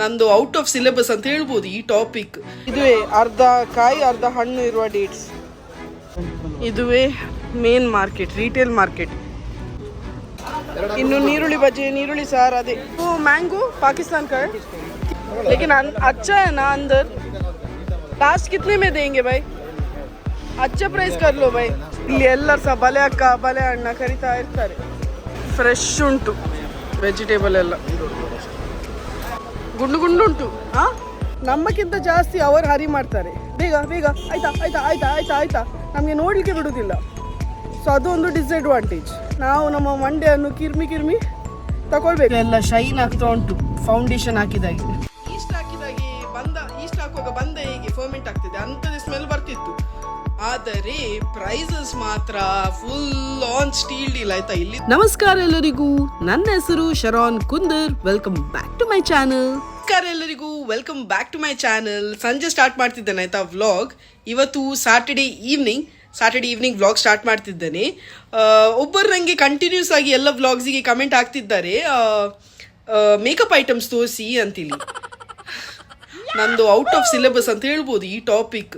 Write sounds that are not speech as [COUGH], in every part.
ನಂದು out of syllabus ಅಂತ ಹೇಳ್ಬೋದು ಈ ಟಾಪಿಕ್ ಇದುವೇ ಅರ್ಧ ಕಾಯಿ ಅರ್ಧ ಹಣ್ಣು ಇರುವ ಡೇಟ್ಸ್ ಇದುವೇ ಮೇನ್ ಮಾರ್ಕೆಟ್ ರಿಟೇಲ್ ಮಾರ್ಕೆಟ್ ಇನ್ನು ನೀರುಳ್ಳಿ ಬಜ್ಜಿ ನೀರುಳ್ಳಿ ಸಾರ್ ಅದೇ वो मैंगो पाकिस्तान का है लेकिन अन- अच्छा है ना अंदर लास्ट कितने में देंगे भाई अच्छा ಪ್ರೈಸ್ कर लो भाई ಇಲ್ಲಿ ಎಲ್ಲರೂ ಸಹ ಬಲೆ ಅಕ್ಕ ಬಲೆ ಅಣ್ಣ ಕರಿತಾ ಇರ್ತಾರೆ ಫ್ರೆಶ್ ಉಂಟು ವೆಜಿಟೇಬಲ್ ಎಲ್ಲ ಗುಂಡು ಗುಂಡು ಉಂಟು ಹಾ ನಮ್ಮಕ್ಕಿಂತ ಜಾಸ್ತಿ ಅವರು ಹರಿ ಮಾಡ್ತಾರೆ. ಬೇಗ ಬೇಗ. ಆಯ್ತಾ ಆಯ್ತಾ ಆಯ್ತಾ ಆಯ್ತಾ ಆಯ್ತಾ. ನಮಗೆ ನೋಡಲಿಕ್ಕೆ ಬಿಡುವುದಿಲ್ಲ ಸೊ ಅದು ಒಂದು ಡಿಸ್ಅಡ್ವಾಂಟೇಜ್ ನಾವು ನಮ್ಮ ಮಂಡೆಯನ್ನು ಕಿರ್ಮಿ ಕಿರ್ಮಿ ತಗೊಳ್ಬೇಕು ಎಲ್ಲ ಶೈನ್ ಆಗ್ತಾ ಉಂಟು. ಫೌಂಡೇಶನ್ ಹಾಕಿದಾಗೆ. ಈಸ್ಟ್ ಹಾಕಿದಾಗಿ ಬಂದ ಈಸ್ಟ್ ಹಾಕುವಾಗ ಬಂದ ಹೇಗೆ ಫರ್ಮೆಂಟ್ ಆಗ್ತಿದೆ. ಅಂಥದ್ದು ಸ್ಮೆಲ್ ಬರ್ತಿತ್ತು. ಆದರೆ ಪ್ರೈಸಸ್ ಮಾತ್ರ ಫುಲ್ ಆನ್ ಸ್ಟೀಲ್ ಡೀಲ್ ಆಯ್ತಾ ಇಲ್ಲಿ. ನಮಸ್ಕಾರ ಎಲ್ಲರಿಗೂ. ನನ್ನ ಹೆಸರು Sharon Kundar. Welcome back to my channel ನಮಸ್ಕಾರ ಎಲ್ಲರಿಗೂ. Welcome back to my channel ಸಂಜೆ ಸ್ಟಾರ್ಟ್ ಮಾಡ್ತಿದ್ದೇನೆ ಆಯ್ತಾ ವ್ಲಾಗ್ ಇವತ್ತು Saturday evening Saturday evening vlog start ಮಾಡ್ತಿದ್ದೇನೆ. ಒಬ್ಬರು ನನಗೆ ಕಂಟಿನ್ಯೂಸ್ ಆಗಿ ಎಲ್ಲ ವ್ಲಾಗ್ಸಿಗೆ ಕಮೆಂಟ್ ಆಗ್ತಿದ್ದಾರೆ ಮೇಕಪ್ ಐಟಮ್ಸ್ ತೋರಿಸಿ ಅಂತೇಳಿ ನಂದು ಔಟ್ ಆಫ್ ಸಿಲೆಬಸ್ ಅಂತ ಹೇಳ್ಬೋದು ಈ ಟಾಪಿಕ್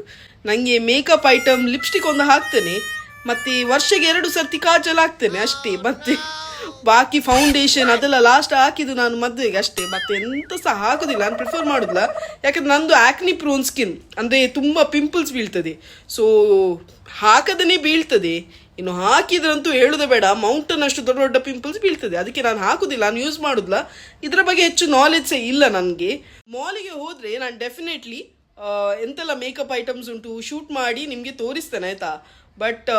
ನನಗೆ ಮೇಕಪ್ ಐಟಮ್ ಲಿಪ್ಸ್ಟಿಕ್ ಒಂದು ಹಾಕ್ತೇನೆ. ಮತ್ತು ವರ್ಷಕ್ಕೆ ಎರಡು ಸರ್ತಿ ಕಾಜಲ್ ಹಾಕ್ತೇನೆ ಅಷ್ಟೇ, ಮತ್ತೆ ಬಾಕಿ ಫೌಂಡೇಶನ್ ಅದೆಲ್ಲ ಲಾಸ್ಟ್ ಹಾಕಿದ್ದು ನಾನು ಮದುವೆಗೆ ಅಷ್ಟೇ. ಮತ್ತೆ ಎಂತ ಸಹ ಹಾಕೋದಿಲ್ಲ, ನಾನು ಪ್ರಿಫರ್ ಮಾಡೋದಿಲ್ಲ. ಯಾಕಂದ್ರೆ ನಂದು ಆಕ್ನಿ ಪ್ರೋನ್ ಸ್ಕಿನ್ ಅಂದರೆ ತುಂಬ ಪಿಂಪಲ್ಸ್ ಬೀಳ್ತದೆ. ಸೊ ಹಾಕದೇ ಬೀಳ್ತದೆ. ಇನ್ನು ಹಾಕಿದ್ರಂತೂ ಹೇಳೋದು ಬೇಡ ಮೌಂಟನ್ ಅಷ್ಟು ದೊಡ್ಡ ದೊಡ್ಡ ಪಿಂಪಲ್ಸ್ ಬೀಳ್ತದೆ. ಅದಕ್ಕೆ ನಾನು ಹಾಕೋದಿಲ್ಲ, ನಾನು ಯೂಸ್ ಮಾಡುದಿಲ್ಲ. ಇದರ ಬಗ್ಗೆ ಹೆಚ್ಚು ನಾಲೆಜ್ ಸಹ ಇಲ್ಲ ನನಗೆ. ಮಾಲಿಗೆ ಹೋದರೆ ನಾನು ಡೆಫಿನೆಟ್ಲಿ ಎಂತೆಲ್ಲ ಮೇಕಪ್ ಐಟಮ್ಸ್ ಉಂಟು ಶೂಟ್ ಮಾಡಿ ನಿಮಗೆ ತೋರಿಸ್ತೇನೆ ಆಯಿತಾ? ಬಟ್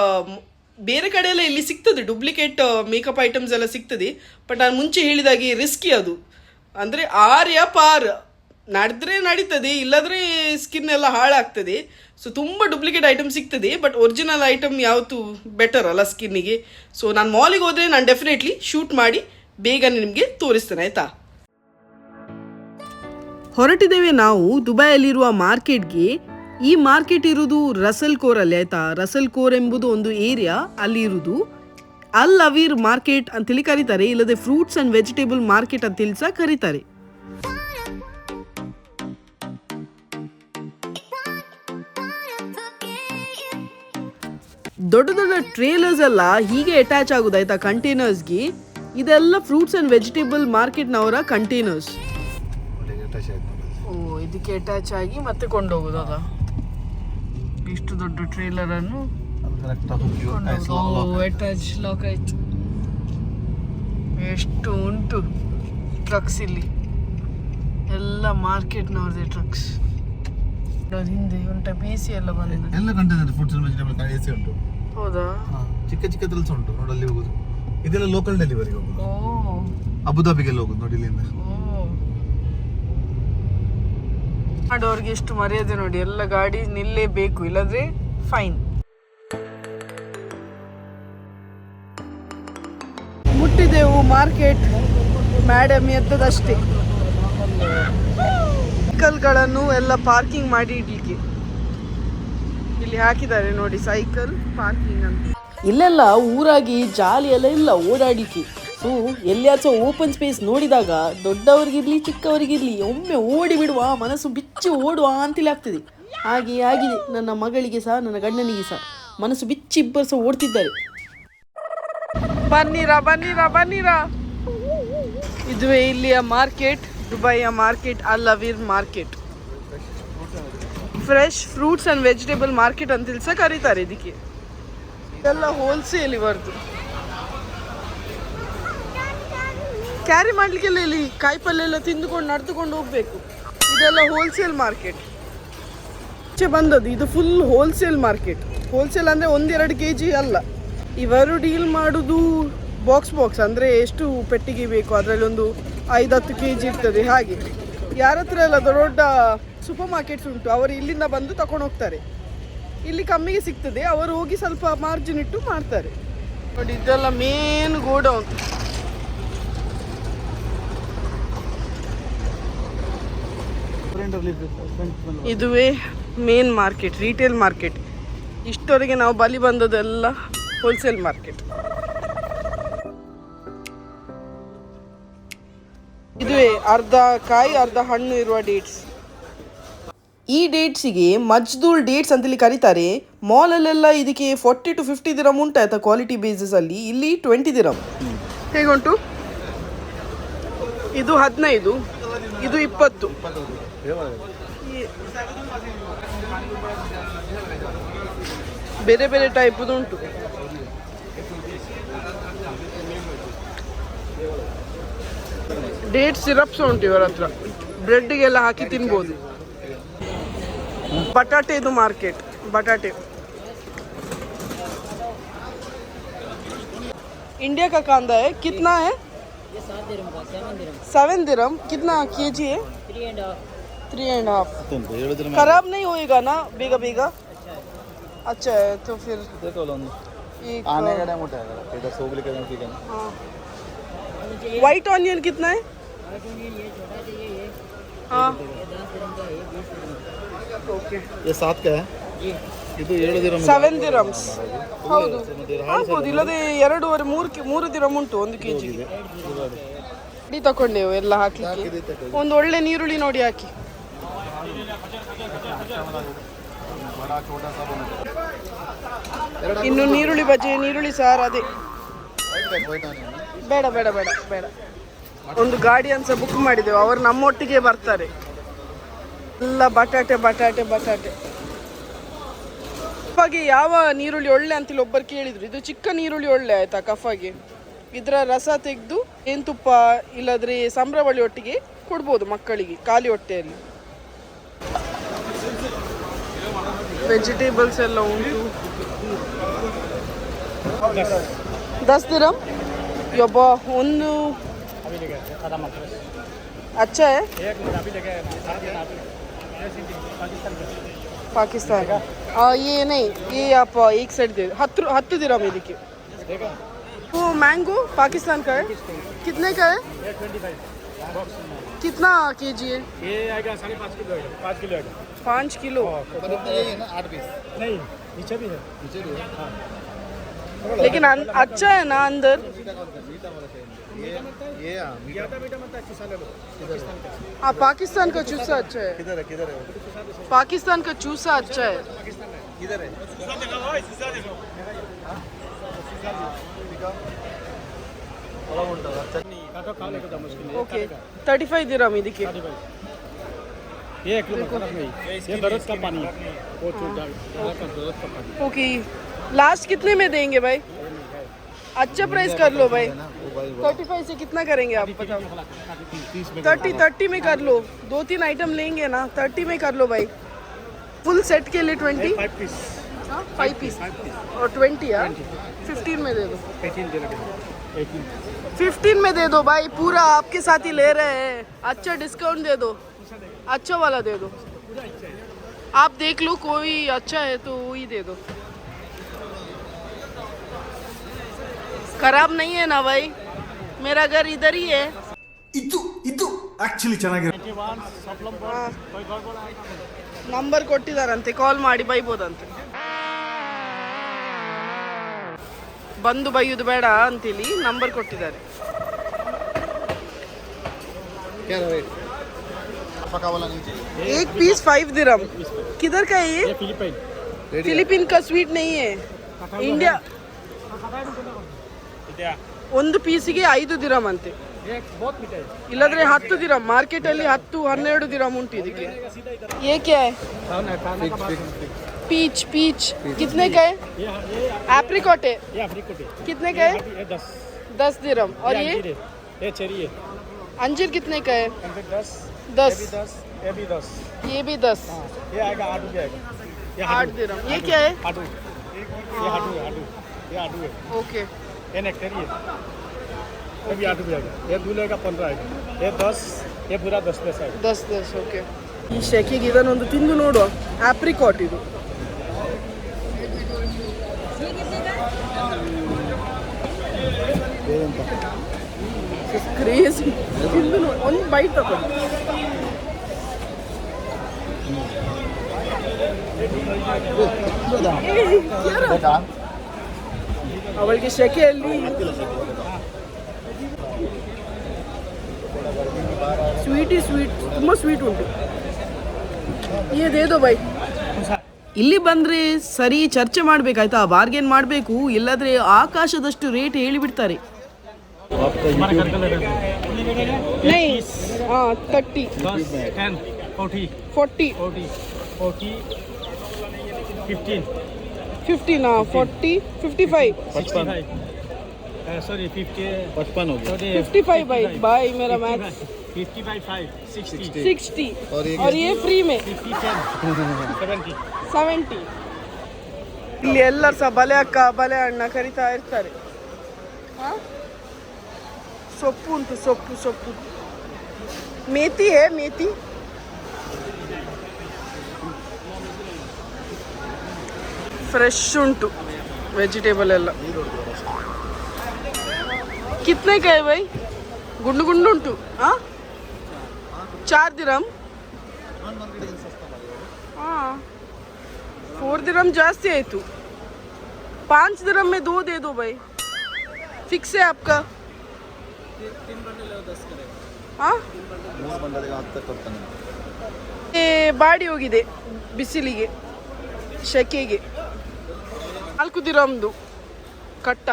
ಬೇರೆ ಕಡೆ ಎಲ್ಲ ಇಲ್ಲಿ ಸಿಗ್ತದೆ ಡೂಪ್ಲಿಕೇಟ್ ಮೇಕಪ್ ಐಟಮ್ಸ್ ಎಲ್ಲ ಸಿಗ್ತದೆ. ಬಟ್ ನಾನು ಮುಂಚೆ ಹೇಳಿದಾಗೆ ರಿಸ್ಕಿ ಅದು. ಅಂದರೆ ಆರ್ಯ ಪಾರ್, ನಡೆದ್ರೆ ನಡೀತದೆ, ಇಲ್ಲದ್ರೆ ಸ್ಕಿನ್ ಎಲ್ಲ ಹಾಳಾಗ್ತದೆ. ಸೊ ತುಂಬ ಡೂಪ್ಲಿಕೇಟ್ ಐಟಮ್ ಸಿಗ್ತದೆ ಬಟ್ ಒರಿಜಿನಲ್ ಐಟಮ್ ಯಾವತ್ತು ಬೆಟರ್ ಅಲ್ಲ ಸ್ಕಿನ್ನಿಗೆ ಸೊ ನಾನು ಮಾಲಿಗೆ ಹೋದರೆ ನಾನು ಡೆಫಿನೆಟ್ಲಿ ಶೂಟ್ ಮಾಡಿ ಬೇಗನೆ ನಿಮಗೆ ತೋರಿಸ್ತೇನೆ, ಆಯಿತಾ? ಹೊರಟಿದ್ದೇವೆ ನಾವು ದುಬೈಯಲ್ಲಿರುವ ಮಾರ್ಕೆಟ್ಗೆ. ಈ ಮಾರ್ಕೆಟ್ ಇರುವುದು ರಸಲ್ ಕೋರಲ್ಲಿ ಆಯ್ತಾ? ರಸಲ್ ಕೋರ್ ಎಂಬುದು ಒಂದು ಏರಿಯಾ, ಅಲ್ಲಿ ಇರುವುದು. ಅಲ್ ಅವೀರ್ ಮಾರ್ಕೆಟ್ ಅಂತೇಳಿ ಕರೀತಾರೆ, ಇಲ್ಲದೆ ಫ್ರೂಟ್ಸ್ ಅಂಡ್ ವೆಜಿಟೇಬಲ್ ಮಾರ್ಕೆಟ್ ಅಂತೇಳಿ ಸಹ ಕರೀತಾರೆ. ದೊಡ್ಡ ದೊಡ್ಡ ಟ್ರೇಲರ್ಸ್ ಎಲ್ಲ ಹೀಗೆ ಅಟ್ಯಾಚ್ ಆಗುದಾಯ್ತಾ ಕಂಟೈನರ್ಸ್ಗೆ ಇದೆಲ್ಲ ಫ್ರೂಟ್ಸ್ ಅಂಡ್ ವೆಜಿಟೇಬಲ್ ಮಾರ್ಕೆಟ್ನವರ ಕಂಟೈನರ್ಸ್ ಇದಕ್ಕೆ ಅಟ್ಯಾಚ್ ಆಗಿ ಮತ್ತೆ ಕೊಂಡೋಗುದು ಅಲ್ಲ ಇಷ್ಟು ದೊಡ್ಡ ಟ್ರೇಲರ್ ಅನ್ನು ಅಟ್ಯಾಚ್ ಲಾಕ್ ಆಯ್ತು. ಎಷ್ಟು ಉಂಟು ಟ್ರಕ್ಸ್ ಇಲ್ಲಿ. ಎಲ್ಲ ಮಾರ್ಕೆಟ್ನವ್ರದೇ ಟ್ರಕ್ಸ್ ಹಿಂದೆ ಉಂಟ ಬಿ ಸಿ ಎಲ್ಲ ಬಂದಿದೆ ಎಲ್ಲ container foods and vegetable A C ಉಂಟು. ಹೌದಾ? ಚಿಕ್ಕ ಚಿಕ್ಕ ಸಹ ಉಂಟು ನೋಡಿ ಅಲ್ಲಿ ಹೋಗುದು. ಇದೆಲ್ಲ ಲೋಕಲ್ ಡೆಲಿವರಿ ಹೋಗುದು. ಓ. ಅಬುದಾಬಿಗೆಲ್ಲ ಹೋಗುದು ನೋಡಿ ಇಲ್ಲಿಂದ ಮಾಡೋರ್ಗೆ ಎಷ್ಟು ಮರ್ಯಾದೆ ನೋಡಿ, ಎಲ್ಲ ಗಾಡಿ ನಿಲ್ಲೇಬೇಕು, ಇಲ್ಲದ್ರೆ ಫೈನ್ ಮುಟ್ಟಿದೆವು ಮಾರ್ಕೆಟ್ ಮೇಡಮ್ ಎದ್ದದಷ್ಟೇ. ಸೈಕಲ್ಗಳನ್ನು ಎಲ್ಲ ಪಾರ್ಕಿಂಗ್ ಮಾಡಿ ಇಡ್ಲಿಕ್ಕೆ. ಇಲ್ಲಿ ಹಾಕಿದ್ದಾರೆ ನೋಡಿ ಸೈಕಲ್ ಪಾರ್ಕಿಂಗ್ ಅಂತ. ಇಲ್ಲೆಲ್ಲ ಊರಾಗಿ ಜಾಲಿ ಎಲ್ಲ ಇಲ್ಲ ಓಡಾಡಿಕೆ ಸೊ ಎಲ್ಲಿಯಾಚೋ ಓಪನ್ ಸ್ಪೇಸ್ ನೋಡಿದಾಗ ದೊಡ್ಡವರಿಗಿರ್ಲಿ, ಚಿಕ್ಕವರಿಗಿರ್ಲಿ, ಒಮ್ಮೆ ಓಡಿ ಬಿಡುವ, ಮನಸ್ಸು ಬಿಚ್ಚಿ ಓಡುವ ಅಂತೇಳಿ ಆಗ್ತದೆ. ಹಾಗೆ ಆಗಿದೆ. ನನ್ನ ಮಗಳಿಗೆ ಸಹ, ನನ್ನ ಗಂಡನಿಗೆ ಸಹ. ಮನಸ್ಸು ಬಿಚ್ಚಿ ಇಬ್ಬರು ಸಹ ಓಡ್ತಿದ್ದಾರೆ. ಬನ್ನಿರಾ ಬನ್ನಿರಾ ಬನ್ನಿರಾ. ಇದುವೇ ಇಲ್ಲಿಯ market, ದುಬೈಯ market, Al Aweer market. Fresh fruits and vegetable market ಅಂತೇಳಿ ಸಹ ಕರೀತಾರೆ ಇದಕ್ಕೆ. ಎಲ್ಲ ಹೋಲ್ಸೇಲ್ ಇವರದು ಕ್ಯಾರಿ ಮಾಡ್ಲಿಕ್ಕೆಲ್ಲ ಇಲ್ಲಿ ಕಾಯಿಪಲ್ಲೆ ಎಲ್ಲ ತಿಂದುಕೊಂಡು, ನಡೆದುಕೊಂಡು ಹೋಗ್ಬೇಕು. ಇದೆಲ್ಲ ಹೋಲ್ಸೇಲ್ ಮಾರ್ಕೆಟ್ ಈಚೆ ಬಂದದ್ದು, ಇದು ಫುಲ್ ಹೋಲ್ಸೇಲ್ ಮಾರ್ಕೆಟ್ ಹೋಲ್ಸೇಲ್ ಅಂದರೆ ಒಂದೆರಡು ಕೆ ಜಿ ಅಲ್ಲ. ಇವರು ಡೀಲ್ ಮಾಡೋದು ಬಾಕ್ಸ್ ಬಾಕ್ಸ್ ಅಂದರೆ ಎಷ್ಟು ಪೆಟ್ಟಿಗೆ ಬೇಕು, ಅದರಲ್ಲಿ ಒಂದು ಐದು ಹತ್ತು ಕೆ ಜಿ ಇರ್ತದೆ, ಹಾಗೆ. ಯಾರ ಹತ್ರ ಎಲ್ಲ ದೊಡ್ಡ ಸೂಪರ್ ಮಾರ್ಕೆಟ್ಸ್ ಉಂಟು, ಅವರು ಇಲ್ಲಿಂದ ಬಂದು ತಕೊಂಡು ಹೋಗ್ತಾರೆ. ಇಲ್ಲಿ ಕಮ್ಮಿಗೆ ಸಿಗ್ತದೆ, ಅವರು ಹೋಗಿ ಸ್ವಲ್ಪ ಮಾರ್ಜಿನ್ ಇಟ್ಟು ಮಾಡ್ತಾರೆ. ನೋಡಿ, ಇದೆಲ್ಲ ಮೇನ್ ಗೋಡೌನ್ ಇದುವೇ ಮೇನ್ ಮಾರ್ಕೆಟ್ ರಿಟೇಲ್ ಮಾರ್ಕೆಟ್ ಇಷ್ಟವರೆಗೆ ನಾವು ಬಲಿ ಬಂದದೆಲ್ಲ ಹೋಲ್ಸೇಲ್ ಮಾರ್ಕೆಟ್ ಇದುವೇ ಅರ್ಧ ಕಾಯಿ, ಅರ್ಧ ಹಣ್ಣು ಇರುವ ಡೇಟ್ಸ್ ಈ ಡೇಟ್ಸಿಗೆ ಮಜ್ದೂಲ್ ಡೇಟ್ಸ್ ಅಂತೇಳಿ ಕರೀತಾರೆ. ಮಾಲಲ್ಲೆಲ್ಲ ಇದಕ್ಕೆ ಫೋರ್ಟಿ ಟು ಫಿಫ್ಟಿ ದಿರಮ್ ಆಯ್ತಾ ಕ್ವಾಲಿಟಿ ಬೇಸಿಸ್ ಅಲ್ಲಿ. ಇಲ್ಲಿ ಟ್ವೆಂಟಿ ದಿರಮ್ ಹೇಗುಂಟು ಇದು ಹದಿನೈದು, ಇದು ಇಪ್ಪತ್ತು. ಬೇರೆ ಬೇರೆ ಟೈಪದು ಉಂಟು ಡೇಟ್ ಸಿರಪ್ಸ್ ಉಂಟು ಇವರ ಹತ್ರ ಬ್ರೆಡ್ಗೆಲ್ಲ ಹಾಕಿ ತಿನ್ಬೋದು ಬಟಾಟೆ ಇದು ಮಾರ್ಕೆಟ್ ಬಟಾಟೆ इंडिया का कांदा है कितना है ये सात दिरम का सेवन दिरम सेवन दिरम कितना के जी है three and half three and half ಉಂಟು ಏಳು ದಿನ खराब नहीं होएगा ना बेगा बेगा अच्छा है तो फिर एक आने का टाइम उठाएगा इधर सोगली का ठीक है वाइट ऑनियन कितना है ये छोटा चाहिए ये हाँ ये दस दिरम का है बीस दिरम का ओके ये सात का है जी ಇದು ಏಳು ದಿನ ಸೆವೆನ್ ದಿರಮ್ಸ್ ಹೌದು ಆಗ್ಬೋದು ಇಲ್ಲದೆ ಎರಡೂವರೆ ಮೂರು ಕಿ- ಮೂರು ದಿರಮ್ ಉಂಟು ಒಂದು ಕೆ ಜಿಗೆ ಅಡಿ ತಕೊಂಡೆವು ಎಲ್ಲ ಹಾಕ್ಲಿಕ್ಕೆ ಒಂದು ಒಳ್ಳೆ ನೀರುಳ್ಳಿ ನೋಡಿ ಹಾಕಿ ಇನ್ನು ನೀರುಳ್ಳಿ ಬಜೆ ನೀರುಳ್ಳಿ ಸಾರು ಅದೇ. ಬೇಡ ಬೇಡ ಬೇಡ ಬೇಡ. ಒಂದು ಗಾಡಿ ಅನ್ಸ ಬುಕ್ ಮಾಡಿದೆವು ಅವರು ನಮ್ಮೊಟ್ಟಿಗೆ ಬರ್ತಾರೆ. ಎಲ್ಲ ಬಟಾಟೆ ಬಟಾಟೆ ಬಟಾಟೆ. ಕಫಾಗೆ ಯಾವ ನೀರುಳ್ಳಿ ಒಳ್ಳೆ ಅಂತೇಳಿ ಒಬ್ಬರು ಕೇಳಿದ್ರು. ಇದು ಚಿಕ್ಕ ನೀರುಳ್ಳಿ ಒಳ್ಳೆ ಆಯ್ತಾ ಕಫಾಗೆ ಇದರ ರಸ ತೆಗೆದು ತುಪ್ಪ ಇಲ್ಲದ್ರೆ ಸಂಬ್ರವಳಿ ಒಟ್ಟಿಗೆ ಕೊಡ್ಬೋದು ಮಕ್ಕಳಿಗೆ, ಖಾಲಿ ಹೊಟ್ಟೆಯಲ್ಲಿ. वेजिटेबल से दस। दिरम उन अच्छा है। पाकिस्तान। का ये नहीं ये आप एक साइड दे हत हत दिरम ये देखिए। वो मैंगो पाकिस्तान का है। कितने का है? कितना के जी है? ये आएगा साढ़े पाँच किलो आएगा पाँच किलो आएगा। पाँच किलो? है ना आठ पीस? नहीं नीचे भी है। लेकिन अन- अच्छा है ना अंदर? ये ये हाँ, मीठा। ज़्यादा मीठा मत चूसा ले। पाकिस्तान का। हाँ पाकिस्तान का चूसा अच्छा है। किधर है किधर है? पाकिस्तान का चूसा अच्छा है। किधर है काटो खा लेगा तो मुश्किल नहीं ओके थर्टी फाइव दे रहा हूँ देखिए ये एक ये का पानी ओके लास्ट कितने में देंगे भाई अच्छा प्राइस कर लो भाई थर्टी फाइव से कितना करेंगे आप बताओ थर्टी थर्टी में कर लो दो तीन आइटम लेंगे ना थर्टी में कर लो भाई फुल सेट के लिए ट्वेंटी फाइव पीस और ट्वेंटी यार फिफ्टीन में दे दो एटीन दे लगे एटीन फिफ्टीन में दे दो भाई पूरा आपके साथ ही ले रहे हैं अच्छा डिस्काउंट दे दो अच्छा वाला दे दो आप देख लो कोई अच्छा है तो वही दे दो खराब नहीं है ना भाई मेरा घर इधर ही है ಇದು ಇದು ಆಕ್ಚುಲಿ ಚೆನ್ನಾಗಿರೋ ನಂಬರ್ ಕೊಟ್ಟಿದಾರಂತೆ ಕಾಲ್ ಮಾಡಿ ಬೈಬೋದಂತೆ ಬಂದು ಬೈಯುದು ಬೇಡ ಅಂತೇಳಿ ನಂಬರ್ ಕೊಟ್ಟಿದ್ದಾರೆ क्या रेट पका वाला नहीं चाहिए एक पीस फाइव दिरम किधर का है ये ये फिलिपाइन ಫಿಲಿಪಿನ್ का ಸ್ವೀಟ್ नहीं है ಇಂಡಿಯಾ इधर ಒಂದು ಪೀಸಿಗೆ ಐದು ದಿರಮ್ ಅಂತೆ ये बहुत मीठा है ಇಲ್ಲದ್ರೆ ಹತ್ತು ದಿರಮ್ ಮಾರ್ಕೆಟ್ ಅಲ್ಲಿ ಹತ್ತು ಹನ್ನೆರಡು ದಿರಮ್ ಉಂಟು ಇದಕ್ಕೆ ये क्या है खाना खाना का बात पीच पीच कितने का है ये ये एप्रिकॉट है ये अफ्रीकोट है कितने का है ये दस दस दिरम और ये ये अंजीर है ये चेरी है अंजीर कितने का है कम से दस दस ये भी दस ये भी दस ये भी दस हाँ ये आएगा आडू भी आएगा ये आठ हाडू दिरम ये क्या है आडू ये हाडू है आडू ये आडू है ओके ये नेक्टेरी है ये भी आडू भी आएगा ये दूल्हे का पंद्रह आएगा ये दस ये पूरा दस दस आएगा ದಸ್ ದಸ್ ಓಕೆ ಈ ಶೆಕೆಗೆ ಇದನ್ನೊಂದು ತಿಂದು ನೋಡುವ ಆಪ್ರಿಕಾಟ್ ಇದು ಕ್ರೇಜಿ ತಿಂದು ನೋಡಿ ಒಂದು ಬೈಟ್ ತಗೊಂಡು ಅವಳಿಗೆ ಶೆಕೆಯಲ್ಲಿ ಸ್ವೀಟಿ ಸ್ವೀಟ್ ತುಂಬ ಸ್ವೀಟ್ ಉಂಟು ಏದೇದೋ ಬೈ ಇಲ್ಲಿ ಬಂದರೆ ಸರಿ ಚರ್ಚೆ ಮಾಡ್ಬೇಕಾಯ್ತಾ? ಬಾರ್ಗೇನ್ ಮಾಡಬೇಕು. ಇಲ್ಲದ್ರೆ ಆಕಾಶದಷ್ಟು ರೇಟ್ ಹೇಳಿಬಿಡ್ತಾರೆ ಹಾಂ ತರ್ಟಿ दस ten forty forty forty forty fifteen ಫಿಫ್ಟಿನಾ forty fifty five पचपन सॉरी फिफ्टी पचपन हो गया फिफ्टी फाइव बाई बाई मेरा math fifty by five sixty sixty और ये और ये फ्री में फिफ्टी टेन सेवेंटी ಸೆವೆಂಟಿ ಇಲ್ಲಿ ಎಲ್ಲರೂ ಸಹ ಬಲೆ ಅಕ್ಕ ಬಲೆ ಅಣ್ಣ ಕರಿತಾ ಇರ್ತಾರೆ ಆ? ಸೊಪ್ಪು ಉಂಟು ಸೊಪ್ಪು ಸೊಪ್ಪು ಮೇತಿ ಹೇ ಮೇತಿ ಫ್ರೆಶ್ ಉಂಟು ವೆಜಿಟೇಬಲ್ ಎಲ್ಲ ಕಿತ್ನೆ ಕಾಯಿ ಬೈ ಗುಂಡು ಗುಂಡು ಉಂಟು ಆ ಚಾರ್ ದಿರಮ್ हाँ फोर दिरम जास्ती है तू पाँच दिरम में दो दे दो भाई फिक्स है ಬಾಡಿ ಹೋಗಿದೆ ಬಿಸಿಲಿಗೆ ಶೆಕೆಗೆ ನಾಲ್ಕು ದಿರಮ್ದು ಕಟ್ಟ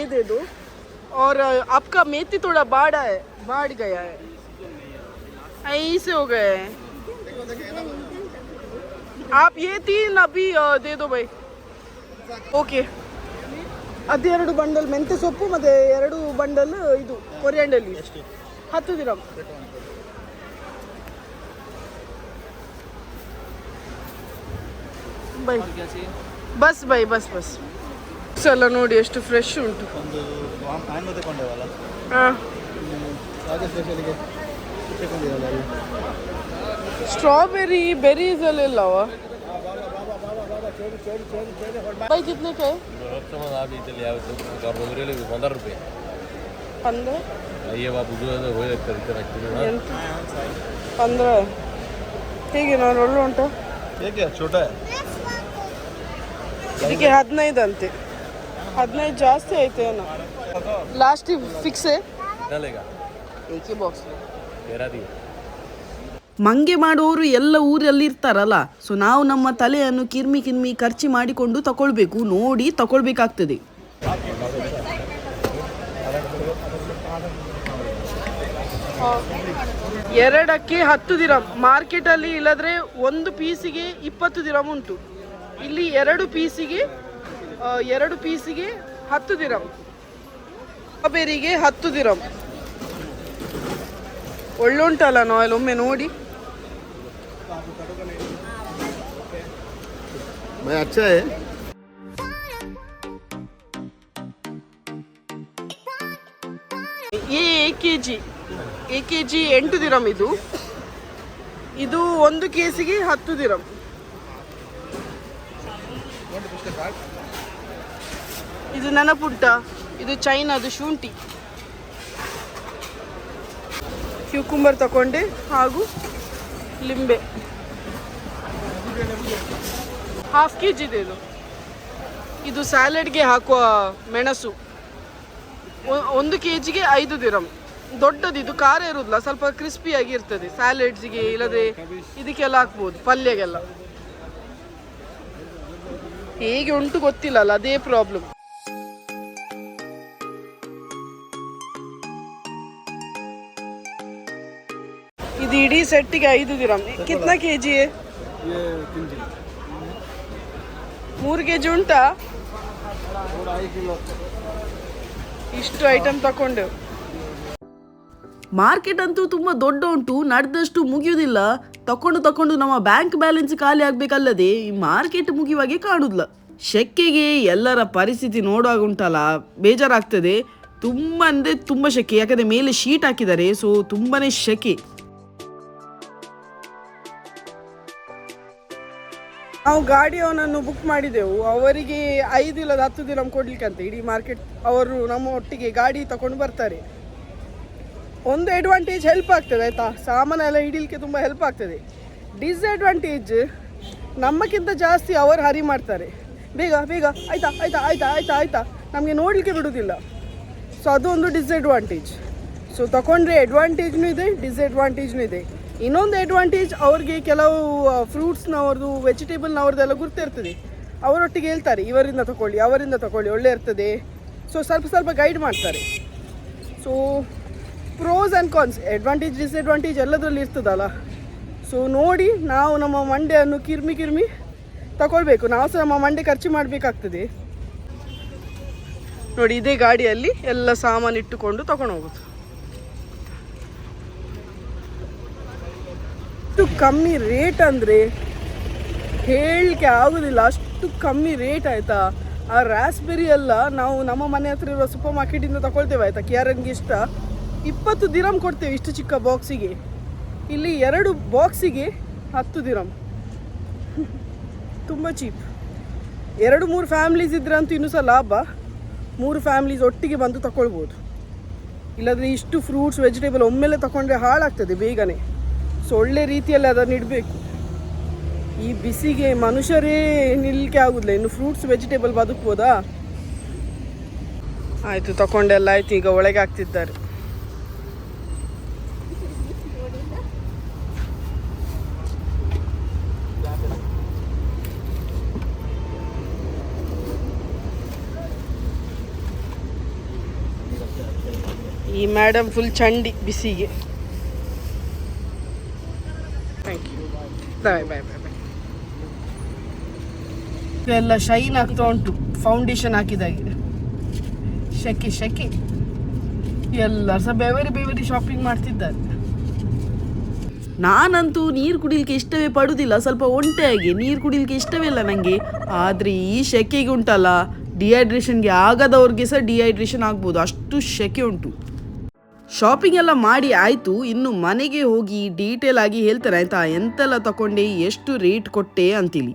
ಏದೇದು और आपका मेथी थोड़ा बाड़ा है बाढ़ गया है ऐसे हो गए हैं आप ये तीन अभी अ, दे दो भाई ಓಕೆ ಅದೆರಡು ಬಂಡಲ್ ಮೆಂತ್ಯ ಸೊಪ್ಪು ಮತ್ತು ಎರಡು ಬಂಡಲ್ ಇದು ಕೊರಿಯಾಂಡಲ್ಲಿ ಹತ್ತು ದಿರಮ್ ಬೈ. ಬಸ್ ಬೈ ಬಸ್ ಬಸ್. ಎಲ್ಲ ನೋಡಿ ಎಷ್ಟು ಫ್ರೆಶ್ ಉಂಟು. ಸ್ಟ್ರಾಬೆರಿ ಒಂದು ಹಣ್ಣು ತಗೊಂಡೇವಲ್ಲ ಹಾಂ ಹಾಗೆ ಸ್ಪೆಷಲಿಗೆ ತಗೊಂಡಿರಲ್ಲ ಅಲ್ಲಿ स्ट्रॉबेरी बेरीज अलेलाव भाई कितने का है पंधरा रुपये पंद्रह ಅಯ್ಯೇ ಬಾಬು ಹೋಗ್ತಾರೆ ಎಂಟು ಪಂದ್ರ ಹೇಗೆ ನಾನು ಒಳ್ಳೆ ಉಂಟು ಹೇಗೆ ಛೋಟ ಇದಕ್ಕೆ ಹದಿನೈದು ಅಂತೆ ಹದಿನೈದು ಜಾಸ್ತಿ ಆಯ್ತು ಏನೋ ಲಾಸ್ಟ್ ಫಿಕ್ಸ್ ಇಡಲೇಗ ಏಕೆ ಬಾಕ್ಸ್ ಬೇರಾದಿ ಮಂಗೆ ಮಾಡುವವರು ಎಲ್ಲ ಊರಲ್ಲಿ ಇರ್ತಾರಲ್ಲ ಸೊ ನಾವು ನಮ್ಮ ತಲೆಯನ್ನು ಕಿರ್ಮಿ ಕಿರ್ಮಿ ಖರ್ಚು ಮಾಡಿಕೊಂಡು ತಗೊಳ್ಬೇಕು ನೋಡಿ ತಗೊಳ್ಬೇಕಾಗ್ತದೆ ಎರಡಕ್ಕೆ ಹತ್ತು ದಿರಂ ಮಾರ್ಕೆಟಲ್ಲಿ ಇಲ್ಲದ್ರೆ ಒಂದು ಪೀಸಿಗೆ ಇಪ್ಪತ್ತು ದಿರಂ ಉಂಟು. ಇಲ್ಲಿ ಎರಡು ಪೀಸಿಗೆ ಎರಡು ಪೀಸಿಗೆ ಹತ್ತು ದಿರಂ ಸ್ಟ್ರಾಬೆರಿಗೆ ಹತ್ತು ದಿರಂ ಒಳ್ಳೆ ಉಂಟಲ್ಲ ನಾಯಲ್ ಒಮ್ಮೆ ನೋಡಿ. मैं अच्छा है ಈ K G A K G ಎಂಟು ದಿರಮ್ ಇದು ಇದು ಒಂದು ಕೇಸಿಗೆ ಹತ್ತು ದಿರಮ್ ಇದು ನೆನಪುಂಟ ಇದು ಚೈನಾದು ಶುಂಠಿ ಕ್ಯೂಕುಂಬರ್ ತಗೊಂಡೆ ಹಾಗೂ ಲಿಂಬೆ ಹಾಫ್ ಕೆ ಜಿದೆ ಇದು. ಇದು ಸ್ಯಾಲೆಡ್ಗೆ ಹಾಕುವ ಮೆಣಸು. ಒಂದು ಕೆ ಜಿಗೆ ಐದು ದಿರಮ್ ದೊಡ್ಡದು, ಇದು ಖಾರ ಇರುವುದಿಲ್ಲ ಸ್ವಲ್ಪ ಕ್ರಿಸ್ಪಿಯಾಗಿ ಇರ್ತದೆ. ಸ್ಯಾಲೆಡ್ಸ್ಗೆ ಇಲ್ಲದೆ ಇದಕ್ಕೆಲ್ಲ ಹಾಕ್ಬೋದು, ಪಲ್ಯಗೆಲ್ಲ. ಹೇಗೆ ಉಂಟು ಗೊತ್ತಿಲ್ಲಲ್ಲ, ಅದೇ ಪ್ರಾಬ್ಲಮ್ ಇದು ಇಡೀ ಸೆಟ್ಟಿಗೆ ಐದು ದಿರಮ್ ಕಿತ್ನ ಕೆ ಜಿ ಮೂರು ಕೆ ಜಿ ಉಂಟಾ? ಇಷ್ಟು ಐಟಮ್ ತಕೊಂಡು. ಮಾರ್ಕೆಟ್ ಅಂತೂ ತುಂಬ ದೊಡ್ಡ ಉಂಟು, ನಡೆದಷ್ಟು ಮುಗಿಯುವುದಿಲ್ಲ ತಕೊಂಡು ತಕೊಂಡು ನಮ್ಮ ಬ್ಯಾಂಕ್ ಬ್ಯಾಲೆನ್ಸ್ ಖಾಲಿ ಆಗ್ಬೇಕಲ್ಲದೆ, ಈ ಮಾರ್ಕೆಟ್ ಮುಗಿಯುವಾಗೆ ಕಾಣುದಿಲ್ಲ. ಶೆಕೆಗೆ ಎಲ್ಲರ ಪರಿಸ್ಥಿತಿ ನೋಡುವಾಗ ಉಂಟಲ್ಲ, ಬೇಜಾರಾಗ್ತದೆ. ತುಂಬ ಅಂದರೆ ತುಂಬ ಶೆಕೆ ಯಾಕಂದರೆ ಮೇಲೆ ಶೀಟ್ ಹಾಕಿದ್ದಾರೆ ಸೊ ತುಂಬಾನೇ ಶೆಕೆ ನಾವು ಗಾಡಿಯವನನ್ನು ಬುಕ್ ಮಾಡಿದೆವು. ಅವರಿಗೆ ಐದು ಇಲ್ಲದ ಹತ್ತು ದಿನ ಕೊಡ್ಲಿಕ್ಕಂತೆ ಇಡೀ ಮಾರ್ಕೆಟ್ ಅವರು ನಮ್ಮ ಒಟ್ಟಿಗೆ ಗಾಡಿ ತಗೊಂಡು ಬರ್ತಾರೆ. ಒಂದು ಅಡ್ವಾಂಟೇಜ್ ಹೆಲ್ಪ್ ಆಗ್ತದೆ, ಆಯಿತಾ? ಸಾಮಾನೆಲ್ಲ ಹಿಡಿಲಿಕ್ಕೆ ತುಂಬ ಹೆಲ್ಪ್ ಆಗ್ತದೆ. ಡಿಸ್ಅಡ್ವಾಂಟೇಜ್ ನಮ್ಮಕ್ಕಿಂತ ಜಾಸ್ತಿ ಅವರು ಹರಿ ಮಾಡ್ತಾರೆ. ಬೇಗ ಬೇಗ, ಆಯ್ತಾ ಆಯ್ತಾ ಆಯ್ತಾ ಆಯ್ತಾ ಆಯ್ತಾ? ನಮಗೆ ನೋಡಲಿಕ್ಕೆ ಬಿಡುವುದಿಲ್ಲ ಸೊ ಅದು ಒಂದು ಡಿಸ್ಅಡ್ವಾಂಟೇಜ್ ಸೊ ತಗೊಂಡ್ರೆ ಅಡ್ವಾಂಟೇಜ್ನೂ ಇದೆ ಡಿಸ್ಅಡ್ವಾಂಟೇಜ್ನೂ ಇದೆ. ಇನ್ನೊಂದು ಅಡ್ವಾಂಟೇಜ್ ಅವ್ರಿಗೆ ಕೆಲವು ಫ್ರೂಟ್ಸ್ನವ್ರದ್ದು ವೆಜಿಟೇಬಲ್ನವ್ರದ್ದೆಲ್ಲ ಗುರ್ತಿರ್ತದೆ. ಅವರೊಟ್ಟಿಗೆ ಹೇಳ್ತಾರೆ, ಇವರಿಂದ ತಗೊಳ್ಳಿ ಅವರಿಂದ ತಗೊಳ್ಳಿ ಒಳ್ಳೆ ಇರ್ತದೆ. ಸೊ ಸ್ವಲ್ಪ ಸ್ವಲ್ಪ ಗೈಡ್ ಮಾಡ್ತಾರೆ. So pros and cons advantage disadvantage ಎಲ್ಲದರಲ್ಲಿ ಇರ್ತದಲ್ಲ. ಸೊ ನೋಡಿ ನಾವು ನಮ್ಮ ಮಂಡೆಯನ್ನು ಕಿರ್ಮಿ ಕಿರ್ಮಿ ತಗೊಳ್ಬೇಕು ನಾವು ಸಹ ನಮ್ಮ ಮಂಡೆ ಖರ್ಚು ಮಾಡಬೇಕಾಗ್ತದೆ. ನೋಡಿ, ಇದೇ ಗಾಡಿಯಲ್ಲಿ ಎಲ್ಲ ಸಾಮಾನು ಇಟ್ಟುಕೊಂಡು ತಗೊಂಡು ಹೋಗೋದು. ಕಮ್ಮಿ ರೇಟ್ ಅಂದರೆ ಹೇಳಲಿಕ್ಕೆ ಆಗೋದಿಲ್ಲ. ಅಷ್ಟು ಕಮ್ಮಿ ರೇಟ್ ಆಯಿತಾ? ಆ ರಾಸ್ಬೆರಿ ಎಲ್ಲ ನಾವು ನಮ್ಮ ಮನೆ ಹತ್ರ ಇರುವ ಸೂಪರ್ ಮಾರ್ಕೆಟಿಂದ ತಗೊಳ್ತೇವೆ ಆಯಿತಾ? ಕ್ಯಾರನ್ಗೆ ಇಷ್ಟ? ಇಪ್ಪತ್ತು ದಿರಮ್ ಕೊಡ್ತೇವೆ ಇಷ್ಟು ಚಿಕ್ಕ ಬಾಕ್ಸಿಗೆ ಇಲ್ಲಿ ಎರಡು ಬಾಕ್ಸಿಗೆ ಹತ್ತು ದಿರಮ್ ತುಂಬ ಚೀಪ್ ಎರಡು ಮೂರು ಫ್ಯಾಮ್ಲೀಸ್ ಇದ್ರೆ ಅಂತೂ ಇನ್ನೂ ಸಹ ಲಾಭ. ಮೂರು ಫ್ಯಾಮ್ಲೀಸ್ ಒಟ್ಟಿಗೆ ಬಂದು ತಗೊಳ್ಬೋದು ಇಲ್ಲಾಂದರೆ ಇಷ್ಟು ಫ್ರೂಟ್ಸ್ ವೆಜಿಟೇಬಲ್ ಒಮ್ಮೆಲೆ ತಗೊಂಡ್ರೆ ಹಾಳಾಗ್ತದೆ ಬೇಗನೆ. ಸೊ ಒಳ್ಳೆ ರೀತಿಯಲ್ಲಿ ಅದನ್ನು ಇಡಬೇಕು. ಈ ಬಿಸಿಗೆ ಮನುಷ್ಯರೇ ನಿಲ್ಲಕ್ಕೆ ಆಗುದಿಲ್ಲ. ಇನ್ನು ಫ್ರೂಟ್ಸ್ ವೆಜಿಟೇಬಲ್ ಬದುಕ್ಬೋದಾ? ಆಯಿತು ತಗೊಂಡೆಲ್ಲ ಆಯ್ತು. ಈಗ ಒಳಗೆ ಹಾಕ್ತಿದ್ದಾರೆ. ಈ ಮೇಡಮ್ ಫುಲ್ ಚಂಡಿ ಬಿಸಿಗೆ ಥ್ಯಾಂಕ್ ಯು ಬಾಯ್ ಬಾಯ್ ಎಲ್ಲ ಶೈನ್ ಆಗ್ತಾ ಉಂಟು ಫೌಂಡೇಶನ್ ಹಾಕಿದಾಗೆ. ಶೆಕೆ ಶೆಕೆ. ಎಲ್ಲರೂ ಸಹ ಬೆವರಿ, ಬೇವರಿ ಶಾಪಿಂಗ್ ಮಾಡ್ತಿದ್ದಾರೆ. ನಾನಂತೂ ನೀರು ಕುಡಿಲಿಕ್ಕೆ ಇಷ್ಟವೇ ಪಡುವುದಿಲ್ಲ ಸ್ವಲ್ಪ ಒಂಟೆಯಾಗಿ ನೀರು ಕುಡಿಲಿಕ್ಕೆ ಇಷ್ಟವೇ ಇಲ್ಲ ನನಗೆ ಆದರೆ ಈ ಶೆಕೆಗೆ ಉಂಟಲ್ಲ ಡಿಹೈಡ್ರೇಷನ್ಗೆ ಆಗದವ್ರಿಗೆ ಸಹ ಡಿಹೈಡ್ರೇಷನ್ ಆಗ್ಬೋದು, ಅಷ್ಟು ಶೆಕೆ ಉಂಟು. ಶಾಪಿಂಗ್ ಎಲ್ಲ ಮಾಡಿ ಆಯಿತು, ಇನ್ನು ಮನೆಗೆ ಹೋಗಿ ಡೀಟೇಲ್ ಆಗಿ ಹೇಳ್ತಾರೆ ಆಯಿತಾ, ಎಂತೆಲ್ಲ ತಗೊಂಡೆ ಎಷ್ಟು ರೇಟ್ ಕೊಟ್ಟೆ ಅಂತೇಳಿ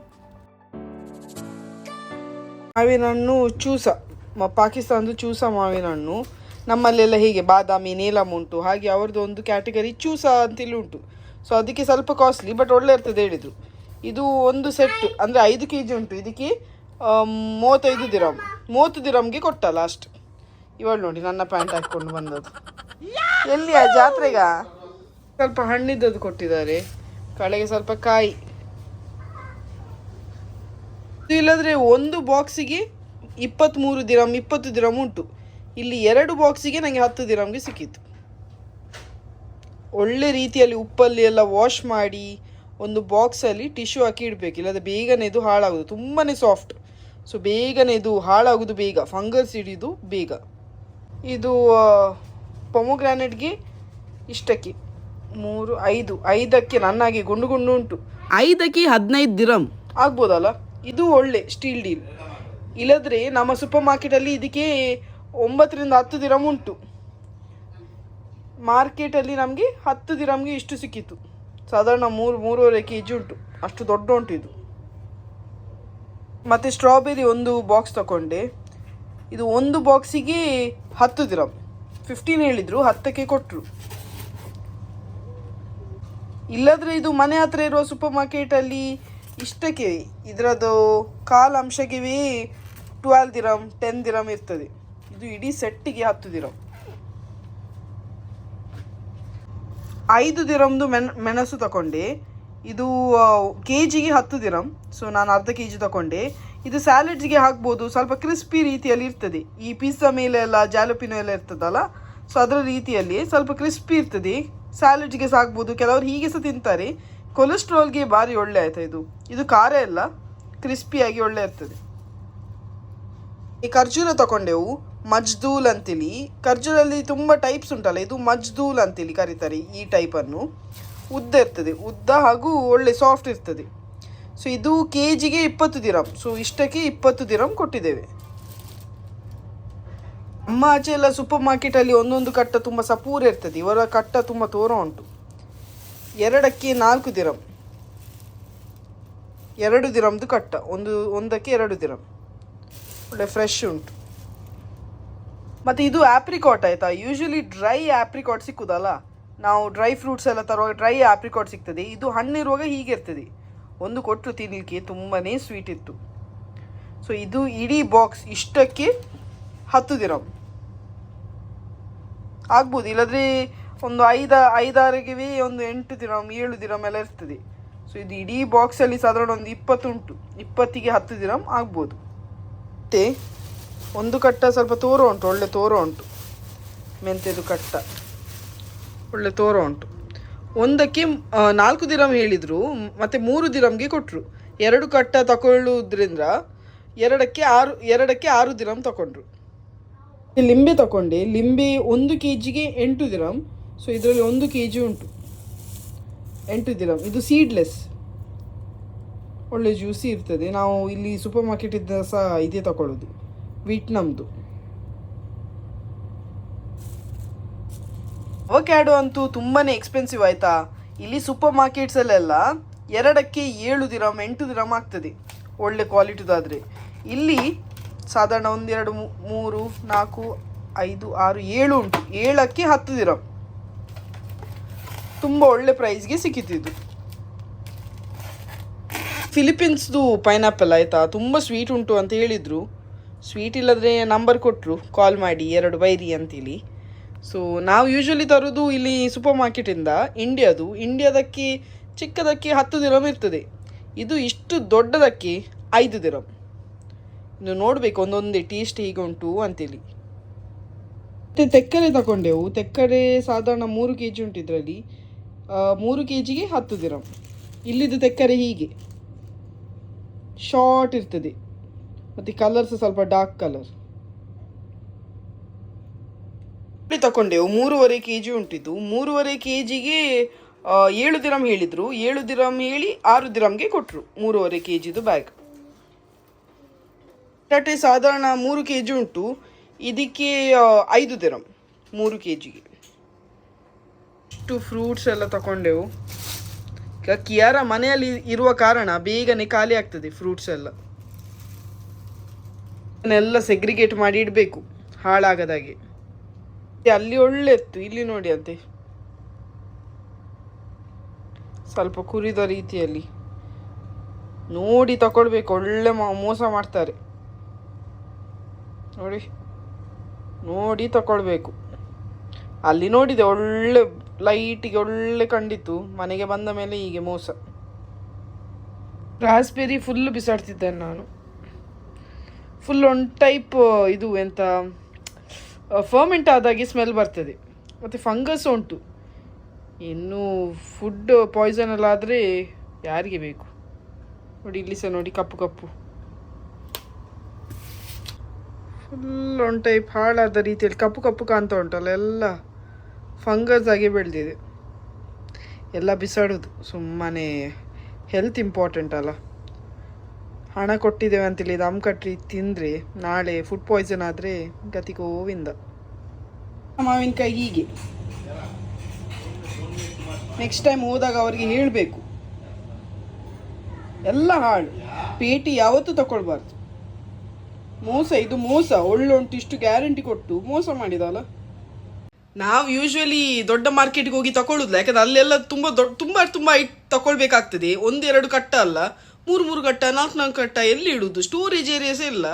ಮಾವಿನ ಹಣ್ಣು ಚೂಸ, ಮ- ಪಾಕಿಸ್ತಾನದ ಚೂಸ ಮಾವಿನ ಹಣ್ಣು ನಮ್ಮಲ್ಲೆಲ್ಲ ಹೀಗೆ ಬಾದಾಮಿ ನೀಲಮ್ ಉಂಟು, ಹಾಗೆ ಅವ್ರದ್ದು ಒಂದು ಕ್ಯಾಟಗರಿ ಚೂಸ ಅಂತೇಳಿ ಉಂಟು. ಸೊ ಅದಕ್ಕೆ ಸ್ವಲ್ಪ ಕಾಸ್ಟ್ಲಿ ಬಟ್ ಒಳ್ಳೆ ಇರ್ತದೆ ಹೇಳಿದರು. ಇದು ಒಂದು ಸೆಟ್ ಅಂದರೆ ಐದು ಕೆ ಜಿ ಉಂಟು, ಇದಕ್ಕೆ ಮೂವತ್ತೈದು ದಿರಮ್ ಮೂವತ್ತು ದಿರಮ್ಗೆ ಕೊಟ್ಟ ಲಾಸ್ಟ್ ಇವಳು ನೋಡಿ, ನನ್ನ ಪ್ಯಾಂಟ್ ಹಾಕ್ಕೊಂಡು ಬಂದದ್ದು. ಎಲ್ಲಿಯ ಜಾತ್ರೆಗ? ಸ್ವಲ್ಪ ಹಣ್ಣಿದ್ದದ್ದು ಕೊಟ್ಟಿದ್ದಾರೆ. ಕಳೆಗೆ ಸ್ವಲ್ಪ ಕಾಯಿ. ಇಲ್ಲಾದ್ರೆ ಒಂದು ಬಾಕ್ಸಿಗೆ ಇಪ್ಪತ್ತ್ಮೂರು ದಿರಾಮ್ ಇಪ್ಪತ್ತು ದಿರಾಮ್ ಉಂಟು. ಇಲ್ಲಿ ಎರಡು ಬಾಕ್ಸಿಗೆ ನನಗೆ ಹತ್ತು ದಿರಾಮ್ಗೆ ಸಿಕ್ಕಿತ್ತು. ಒಳ್ಳೆ ರೀತಿಯಲ್ಲಿ ಉಪ್ಪಲ್ಲಿ ಎಲ್ಲ ವಾಶ್ ಮಾಡಿ ಒಂದು ಬಾಕ್ಸಲ್ಲಿ ಟಿಶ್ಯೂ ಹಾಕಿ ಇಡಬೇಕು. ಇಲ್ಲದ ಬೇಗನೆ ಇದು ಹಾಳಾಗೋದು. ತುಂಬಾ ಸಾಫ್ಟ್ ಸೊ ಬೇಗನೆ ಇದು ಹಾಳಾಗೋದು ಬೇಗ. ಫಂಗಸ್ ಹಿಡಿದು ಬೇಗ. ಇದು ಪೊಮೊಗ್ರಾನೆಟ್ಗೆ ಇಷ್ಟಕ್ಕೆ. ಮೂರು ಐದು ಐದಕ್ಕೆ ನನ್ನಾಗೆ ಗುಂಡು ಗುಂಡು ಉಂಟು. ಐದಕ್ಕೆ ಹದಿನೈದು ದಿರಮ್ ಆಗ್ಬೋದಲ್ಲ? ಇದು ಒಳ್ಳೆ ಸ್ಟೀಲ್ ಡೀಲ್. ಇಲ್ಲದ್ರೆ ನಮ್ಮ ಸೂಪರ್ ಮಾರ್ಕೆಟಲ್ಲಿ ಇದಕ್ಕೆ ಒಂಬತ್ತರಿಂದ ಹತ್ತು ದಿರಂ ಉಂಟು. ಮಾರ್ಕೆಟಲ್ಲಿ ನಮಗೆ ಹತ್ತು ದಿರಂಗೆ ಇಷ್ಟು ಸಿಕ್ಕಿತ್ತು. ಸಾಧಾರಣ ಮೂರು ಮೂರುವರೆ ಕೆ ಜಿ ಉಂಟು. ಅಷ್ಟು ದೊಡ್ಡ ಉಂಟು ಇದು. ಮತ್ತು ಸ್ಟ್ರಾಬೆರಿ ಒಂದು ಬಾಕ್ಸ್ ತಗೊಂಡೆ ಇದು ಒಂದು ಬಾಕ್ಸಿಗೆ ಹತ್ತು ದಿರಮ್ ಫಿಫ್ಟೀನ್ ಹೇಳಿದ್ರು, ಹತ್ತಕ್ಕೆ ಕೊಟ್ಟರು ಇಲ್ಲದ್ರೆ ಇದು ಮನೆ ಹತ್ರ ಇರುವ ಸೂಪರ್ ಮಾರ್ಕೆಟಲ್ಲಿ ಇಷ್ಟಕ್ಕೆ ಇದರದ್ದು ಕಾಲು ಅಂಶಕ್ಕೆ ಟ್ವೆಲ್ ದಿರಮ್ ಟೆನ್ ದಿರಮ್ ಇರ್ತದೆ. ಇದು ಇಡೀ ಸೆಟ್ಟಿಗೆ ಹತ್ತು ದಿರಮ್ ಐದು ದಿರಮ್ದು ಮೆಣ ಮೆಣಸು ತಗೊಂಡೆ ಇದು ಕೆ ಜಿಗೆ ಹತ್ತು ದಿರಮ್ ಸೊ ನಾನು ಅರ್ಧ ಕೆ ಜಿ ತಗೊಂಡೆ ಇದು ಸ್ಯಾಲಡ್ಸ್ಗೆ ಹಾಕ್ಬೋದು. ಸ್ವಲ್ಪ ಕ್ರಿಸ್ಪಿ ರೀತಿಯಲ್ಲಿ ಇರ್ತದೆ. ಈ ಪಿಜ್ಜಾ ಮೇಲೆ ಎಲ್ಲ ಜಾಲಪಿನೋ ಎಲ್ಲ ಇರ್ತದಲ್ಲ ಸೊ ಅದರ ರೀತಿಯಲ್ಲಿ ಸ್ವಲ್ಪ ಕ್ರಿಸ್ಪಿ ಇರ್ತದೆ. ಸ್ಯಾಲಡ್ಸ್ಗೆ ಸಹ ಕೆಲವರು ಹೀಗೆ ಸಹ ತಿಂತಾರೆ. ಕೊಲೆಸ್ಟ್ರಾಲ್ಗೆ ಭಾರಿ ಒಳ್ಳೆ ಆಯ್ತಾ ಇದು? ಇದು ಖಾರ ಎಲ್ಲ ಕ್ರಿಸ್ಪಿಯಾಗಿ ಒಳ್ಳೆ ಇರ್ತದೆ. ಈ ಖರ್ಜೂರ ತಗೊಂಡೆವು ಮಜ್ದೂಲ್ ಅಂತೇಳಿ ಖರ್ಜೂರಲ್ಲಿ ತುಂಬ ಟೈಪ್ಸ್ ಉಂಟಲ್ಲ, ಇದು ಮಜ್ದೂಲ್ ಅಂತೇಳಿ ಕರೀತಾರೆ ಈ ಟೈಪನ್ನು ಉದ್ದ ಇರ್ತದೆ. ಉದ್ದ ಹಾಗೂ ಒಳ್ಳೆ ಸಾಫ್ಟ್ ಇರ್ತದೆ. ಸೊ ಇದು ಕೆ ಜಿಗೆ ಇಪ್ಪತ್ತು ದಿರಂ. ಸೊ ಇಷ್ಟಕ್ಕೆ ಇಪ್ಪತ್ತು ದಿರಂ ಕೊಟ್ಟಿದ್ದೇವೆ. ನಮ್ಮ ಆಚೆ ಎಲ್ಲ ಸೂಪರ್ ಮಾರ್ಕೆಟಲ್ಲಿ ಒಂದೊಂದು ಕಟ್ಟ ತುಂಬ ಸಪೂರ ಇರ್ತದೆ. ಇವರ ಕಟ್ಟ ತುಂಬ ತೋರ ಉಂಟು. ಎರಡಕ್ಕೆ ನಾಲ್ಕು ದಿರಮ್ ಎರಡು ದಿರಮ್ದು ಕಟ್ಟ. ಒಂದು, ಒಂದಕ್ಕೆ ಎರಡು ದಿರಮ್ ಒಳ್ಳೆ ಫ್ರೆಶ್ ಉಂಟು. ಮತ್ತು ಇದು ಆಪ್ರಿಕಾಟ್ ಆಯಿತಾ? ಯೂಶ್ವಲಿ ಡ್ರೈ ಆಪ್ರಿಕಾಟ್ ಸಿಕ್ಕುದಲ್ಲ? ನಾವು ಡ್ರೈ ಫ್ರೂಟ್ಸ್ ಎಲ್ಲ ತರುವಾಗ ಡ್ರೈ ಆಪ್ರಿಕಾಟ್ ಸಿಗ್ತದೆ. ಇದು ಹಣ್ಣಿರುವಾಗ ಹೀಗೆ ಇರ್ತದೆ ಒಂದು ಕೊಟ್ಟರು ತಿನ್ನಲಿಕ್ಕೆ ತುಂಬಾ ಸ್ವೀಟ್ ಇತ್ತು. ಸೊ ಇದು ಇಡೀ ಬಾಕ್ಸ್ ಇಷ್ಟಕ್ಕೆ ಹತ್ತು ದಿನ ಆಗ್ಬೋದು, ಇಲ್ಲದ್ರೆ ಒಂದು ಐದ ಐದಾರಿಗೆ ಒಂದು ಎಂಟು ದಿನ, ಏಳು ದಿನ ಎಲ್ಲ ಇರ್ತದೆ. ಸೊ ಇದು ಇಡೀ ಬಾಕ್ಸಲ್ಲಿ ಸಾಧಾರಣ ಒಂದು ಇಪ್ಪತ್ತುಂಟು, ಇಪ್ಪತ್ತಿಗೆ ಹತ್ತು ದಿನ ಆಗ್ಬೋದು. ಮತ್ತೆ ಒಂದು ಕಟ್ಟ ಸ್ವಲ್ಪ ತೋರ ಉಂಟು, ಒಳ್ಳೆ ತೋರ ಉಂಟು. ಮೆಂತ್ಯದು ಕಟ್ಟ, ಒಳ್ಳೆ ತೋರ ಉಂಟು. ಒಂದಕ್ಕೆ ನಾಲ್ಕು ದಿರಂ ಹೇಳಿದರು, ಮತ್ತು ಮೂರು ದಿರಂಗೆ ಕೊಟ್ಟರು ಎರಡು ಕಟ್ಟ ತಗೊಳ್ಳುವುದ್ರಿಂದ ಎರಡಕ್ಕೆ ಆರು ಎರಡಕ್ಕೆ ಆರು ದಿರಂ ತಗೊಂಡ್ರು ಲಿಂಬೆ ತಗೊಂಡೆ ಲಿಂಬೆ ಒಂದು ಕೆ ಜಿಗೆ ಎಂಟು ದಿರಂ. ಸೊ ಇದರಲ್ಲಿ ಒಂದು ಕೆ ಜಿ ಉಂಟು. ಎಂಟು ದಿರಂ. ಇದು ಸೀಡ್ಲೆಸ್ ಒಳ್ಳೆ ಜ್ಯೂಸಿ ಇರ್ತದೆ. ನಾವು ಇಲ್ಲಿ ಸೂಪರ್ ಮಾರ್ಕೆಟಿಂದ ಸಹ ಇದೇ ತಗೊಳ್ಳೋದು ವಿಟ್ನಮ್ದು ಅವಕ್ಯಾಡೋ ಅಂತೂ ತುಂಬಾ ಎಕ್ಸ್ಪೆನ್ಸಿವ್ ಆಯಿತಾ? ಇಲ್ಲಿ ಸೂಪರ್ ಮಾರ್ಕೆಟ್ಸಲ್ಲೆಲ್ಲ ಎರಡಕ್ಕೆ ಏಳು ದಿರಮ್ ಎಂಟು ದಿರಮ್ ಆಗ್ತದೆ, ಒಳ್ಳೆ ಕ್ವಾಲಿಟಿದಾದರೆ ಇಲ್ಲಿ ಸಾಧಾರಣ ಒಂದೆರಡು ಮೂರು, ನಾಲ್ಕು, ಐದು, ಆರು, ಏಳು ಉಂಟು. ಏಳಕ್ಕೆ ಹತ್ತು ದಿರಮ್ ತುಂಬ ಒಳ್ಳೆ ಪ್ರೈಸ್ಗೆ ಸಿಕ್ಕಿತಿದ್ದು ಫಿಲಿಪೀನ್ಸ್ದು ಪೈನಾಪಲ್ ಆಯಿತಾ? ತುಂಬ ಸ್ವೀಟ್ ಉಂಟು ಅಂತ ಹೇಳಿದರು. ಸ್ವೀಟ್ ಇಲ್ಲದ್ರೆ ನಂಬರ್ ಕೊಟ್ಟರು ಕಾಲ್ ಮಾಡಿ, ಎರಡು ಬೈರಿ ಅಂತೇಳಿ ಸೊ ನಾವು ಯೂಶ್ವಲಿ ತರೋದು ಇಲ್ಲಿ ಸೂಪರ್ ಮಾರ್ಕೆಟಿಂದ ಇಂಡಿಯಾದು ಇಂಡಿಯಾದಕ್ಕೆ ಚಿಕ್ಕದಕ್ಕೆ ಹತ್ತು ದಿರಮ್ ಇರ್ತದೆ. ಇದು ಇಷ್ಟು ದೊಡ್ಡದಕ್ಕೆ ಐದು ದಿರಮ್ ಇದು ನೋಡಬೇಕು ಒಂದೊಂದೇ ಟೇಸ್ಟ್ ಹೀಗೆ ಉಂಟು ಅಂತೇಳಿ. ಮತ್ತು ತೆಕ್ಕರೆ ತಗೊಂಡೆವು ತೆಕ್ಕರೆ ಸಾಧಾರಣ ಮೂರು ಕೆ ಜಿ ಉಂಟು ಇದರಲ್ಲಿ ಮೂರು ಕೆ ಜಿಗೆ ಹತ್ತು ದಿರಮ್ ಇಲ್ಲಿದ್ದು ತೆಕ್ಕರೆ ಹೀಗೆ. ಶಾರ್ಟ್ ಇರ್ತದೆ. ಮತ್ತು ಕಲರ್ಸ್ ಸ್ವಲ್ಪ ಡಾರ್ಕ್ ಕಲರ್ ತಗೊಂಡೆವು ಮೂರುವರೆ ಕೆ ಜಿ ಉಂಟಿದ್ದು. ಮೂರುವರೆ ಕೆ ಜಿಗೆ ಏಳು ದಿರಮ್ ಹೇಳಿದರು. ಏಳು ದಿರಮ್ ಹೇಳಿ ಆರು ದಿರಮ್ಗೆ ಕೊಟ್ಟರು ಮೂರುವರೆ ಕೆ ಜಿದು ಬ್ಯಾಗ್ ಬಟಾಟೆ ಸಾಧಾರಣ ಮೂರು ಕೆ ಜಿ ಉಂಟು. ಇದಕ್ಕೆ ಐದು ದಿರಮ್ ಮೂರು ಕೆ ಜಿಗೆ ಇಷ್ಟು ಫ್ರೂಟ್ಸ್ ಎಲ್ಲ ತಗೊಂಡೆವು ಕಿಯಾರ ಮನೆಯಲ್ಲಿ ಇರುವ ಕಾರಣ ಬೇಗನೆ ಖಾಲಿ ಆಗ್ತದೆ ಫ್ರೂಟ್ಸ್ ಎಲ್ಲ. ಅದನ್ನೆಲ್ಲ ಸೆಗ್ರಿಗೇಟ್ ಮಾಡಿ ಇಡಬೇಕು. ಹಾಳಾಗದಾಗೆ ಅಲ್ಲಿ ಒಳ್ಳೆ ಇತ್ತು, ಇಲ್ಲಿ ನೋಡಿ ಅಂತೆ. ಸ್ವಲ್ಪ ಕುರಿದ ರೀತಿಯಲ್ಲಿ. ನೋಡಿ ತಕೊಳ್ಬೇಕು, ಒಳ್ಳೆ ಮೋಸ ಮಾಡ್ತಾರೆ. ನೋಡಿ ನೋಡಿ ತಕೊಳ್ಬೇಕು. ಅಲ್ಲಿ ನೋಡಿದೆ ಒಳ್ಳೆ, ಲೈಟಿಗೆ ಒಳ್ಳೆ ಕಂಡಿತ್ತು, ಮನೆಗೆ ಬಂದ ಮೇಲೆ ಹೀಗೆ ಮೋಸ. ರಾಸ್ಬೆರಿ ಫುಲ್ ಬಿಸಾಡ್ತಿದ್ದೆ ನಾನು. ಫುಲ್ ಒಂದು ಟೈಪ್ ಇದು ಎಂತ ಫರ್ಮೆಂಟ್ ಆದಾಗೆ ಸ್ಮೆಲ್ ಬರ್ತದೆ. ಮತ್ತು ಫಂಗಸ್ ಉಂಟು. ಇನ್ನು ಫುಡ್ ಪಾಯ್ಸನ್ ಎಲ್ಲ ಆದರೆ ಯಾರಿಗೆ ಬೇಕು? ನೋಡಿ ಇಲ್ಲಿ ಸಹ ನೋಡಿ ಕಪ್ಪು ಕಪ್ಪು. ಫುಲ್ ಒಂದು ಟೈಪ್ ಹಾಳಾದ ರೀತಿಯಲ್ಲಿ ಕಪ್ಪು ಕಪ್ಪು ಕಾಣ್ತಾ ಉಂಟಲ್ಲ ಎಲ್ಲ ಫಂಗಸ್ ಆಗಿ ಬೆಳೆದಿದೆ. ಎಲ್ಲ ಬಿಸಾಡೋದು. ಸುಮ್ಮನೆ ಹೆಲ್ತ್ ಇಂಪಾರ್ಟೆಂಟ್ ಅಲ್ಲ. ಹಣ ಕೊಟ್ಟಿದ್ದೇವೆ ಅಂತೇಳಿ ದಮ್ ಕಟ್ಟಿ ತಿಂದರೆ, ನಾಳೆ ಫುಡ್ ಪಾಯ್ಸನ್ ಆದರೆ ಗತಿ ಗೋವಿಂದ. ಮಾವಿನಕಾಯಿ ಹೀಗೆ. ನೆಕ್ಸ್ಟ್ ಟೈಮ್ ಹೋದಾಗ ಅವರಿಗೆ ಹೇಳಬೇಕು. ಎಲ್ಲ ಹಾಳು. ಪೇಟಿ ಯಾವತ್ತೂ ತಕೊಳ್ಬಾರ್ದು. ಮೋಸ, ಇದು ಮೋಸ. ಒಳ್ಳೊಂಟು ಇಷ್ಟು ಗ್ಯಾರಂಟಿ ಕೊಟ್ಟು ಮೋಸ ಮಾಡಿದಲ್ಲ ನಾವು ಯೂಶ್ವಲಿ ದೊಡ್ಡ ಮಾರ್ಕೆಟ್ಗೆ ಹೋಗಿ ತಗೊಳ್ಳುದಿಲ್ಲ ಯಾಕಂದ್ರೆ ಅಲ್ಲೆಲ್ಲ ತುಂಬ ದೊಡ್ಡ ತುಂಬ ತುಂಬ ಇಟ್ ತಗೊಳ್ಬೇಕಾಗ್ತದೆ ಒಂದೆರಡು ಕಟ್ಟ ಅಲ್ಲ. ಮೂರು ಮೂರು ಕಟ್ಟ ನಾಲ್ಕು ನಾಲ್ಕು ಕಟ್ಟ ಎಲ್ಲಿ ಇಡುದು? ಸ್ಟೋರೇಜ್ ಏರಿಯಾಸ್ ಇಲ್ಲ.